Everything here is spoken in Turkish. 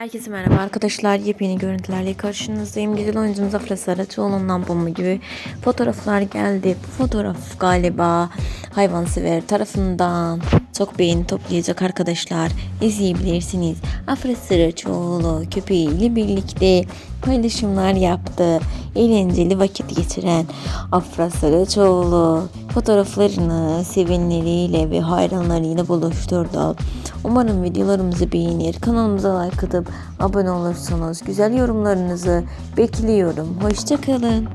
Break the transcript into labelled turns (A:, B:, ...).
A: Herkese merhaba arkadaşlar. Yepyeni görüntülerle karşınızdayım. Güzel oyuncumuz Afra Saraçoğlu'ndan bomba gibi fotoğraflar geldi. Bu fotoğraf galiba hayvansever tarafından çok beğeni toplayacak arkadaşlar. İzleyebilirsiniz. Afra Saraçoğlu köpeğiyle birlikte paylaşımlar yaptı. Eğlenceli vakit geçiren Afra Saraçoğlu fotoğraflarını sevenleriyle ve hayranlarıyla buluşturdu. Umarım videolarımızı beğenir, kanalımıza like atıp abone olursunuz. Güzel yorumlarınızı bekliyorum. Hoşçakalın.